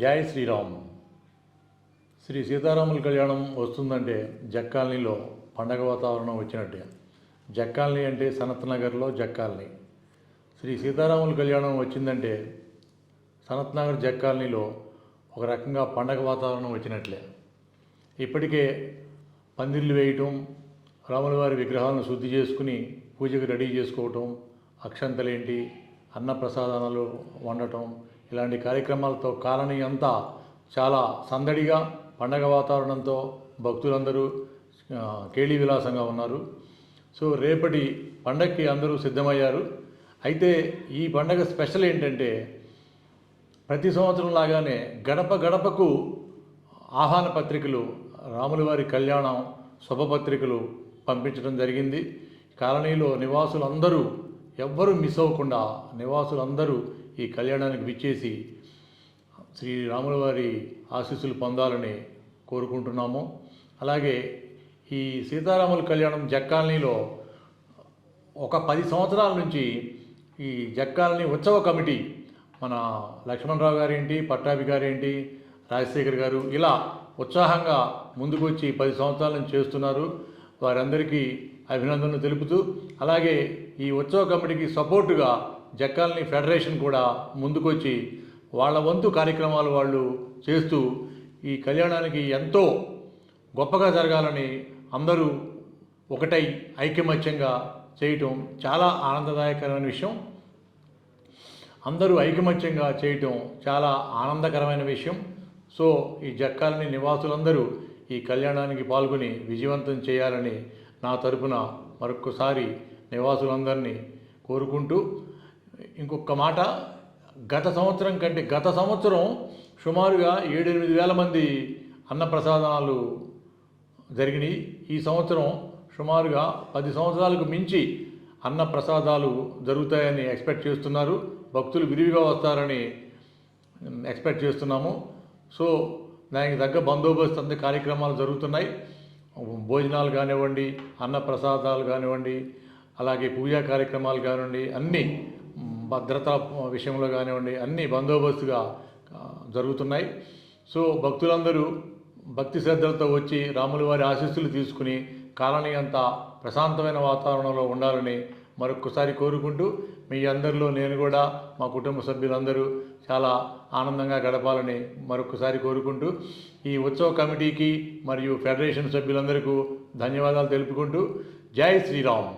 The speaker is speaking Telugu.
జై శ్రీరామ్. శ్రీ సీతారాముల కళ్యాణం వస్తుందంటే జక్కాలనీలో పండగ వాతావరణం వచ్చినట్టే. జక్కాలనీ అంటే సనత్ నగర్లో జక్కాలనీ. శ్రీ సీతారాముల కళ్యాణం వచ్చిందంటే సనత్ నగర్ జక్కాలనీలో ఒక రకంగా పండగ వాతావరణం వచ్చినట్లే. ఇప్పటికే పందిర్లు వేయటం రాములవారి విగ్రహాలను శుద్ధి చేసుకుని పూజకు రెడీ చేసుకోవటం అక్షంతలేంటి అన్నప్రసాదాలు వండటం ఇలాంటి కార్యక్రమాలతో కాలనీ అంతా చాలా సందడిగా పండగ వాతావరణంతో భక్తులందరూ కేళీ విలాసంగా ఉన్నారు. సో రేపటి పండగకి అందరూ సిద్ధమయ్యారు. అయితే ఈ పండగ స్పెషల్ ఏంటంటే ప్రతి సంవత్సరం లాగానే గడప గడపకు ఆహ్వాన పత్రికలు రాముల వారి కళ్యాణం శుభపత్రికలు పంపించడం జరిగింది. కాలనీలో నివాసులందరూ ఎవ్వరూ మిస్ అవ్వకుండా నివాసులందరూ ఈ కళ్యాణానికి విచ్చేసి శ్రీరాముల వారి ఆశీస్సులు పొందాలని కోరుకుంటున్నాము. అలాగే ఈ సీతారాముల కళ్యాణం జక్కాలనీలో ఒక పది సంవత్సరాల నుంచి ఈ జక్కాలని ఉత్సవ కమిటీ మన లక్ష్మణరావు గారేంటి పట్టాభి గారేంటి రాజశేఖర్ గారు ఇలా ఉత్సాహంగా ముందుకొచ్చి పది సంవత్సరాల నుంచి చేస్తున్నారు. వారందరికీ అభినందనలు తెలుపుతూ అలాగే ఈ ఉత్సవ కమిటీకి సపోర్టుగా జక్కాలని ఫెడరేషన్ కూడా ముందుకొచ్చి వాళ్ళ వంతు కార్యక్రమాలు వాళ్ళు చేస్తూ ఈ కళ్యాణానికి ఎంతో గొప్పగా జరగాలని అందరూ ఒకటై ఐకమత్యంగా చేయటం చాలా ఆనందదాయకరమైన విషయం. అందరూ ఐకమత్యంగా చేయటం చాలా ఆనందకరమైన విషయం. సో ఈ జక్కాలని నివాసులందరూ ఈ కళ్యాణానికి పాల్గొని విజయవంతం చేయాలని నా తరపున మరొకసారి నివాసులందరినీ కోరుకుంటూ ఇంకొక మాట గత సంవత్సరం కంటే గత సంవత్సరం సుమారుగా ఏడెనిమిది వేల మంది అన్నప్రసాదనాలు జరిగినాయి. ఈ సంవత్సరం సుమారుగా పది సంవత్సరాలకు మించి అన్న ప్రసాదాలు జరుగుతాయని ఎక్స్పెక్ట్ చేస్తున్నారు. భక్తులు విరివిగా వస్తారని ఎక్స్పెక్ట్ చేస్తున్నాము. సో దానికి తగ్గ బందోబస్తు అంత కార్యక్రమాలు జరుగుతున్నాయి. భోజనాలు కానివ్వండి అన్న ప్రసాదాలు కానివ్వండి అలాగే పూజా కార్యక్రమాలు కానివ్వండి అన్నీ భద్రత విషయంలో కానివ్వండి అన్ని బందోబస్తుగా జరుగుతున్నాయి. సో భక్తులందరూ భక్తి శ్రద్ధలతో వచ్చి రాముల వారి ఆశీస్సులు తీసుకుని కాలనీ అంతా ప్రశాంతమైన వాతావరణంలో ఉండాలని మరొకసారి కోరుకుంటూ మీ అందరిలో నేను కూడా మా కుటుంబ సభ్యులందరూ చాలా ఆనందంగా గడపాలని మరొకసారి కోరుకుంటూ ఈ ఉత్సవ కమిటీకి మరియు ఫెడరేషన్ సభ్యులందరికీ ధన్యవాదాలు తెలుపుకుంటూ జై శ్రీరామ్.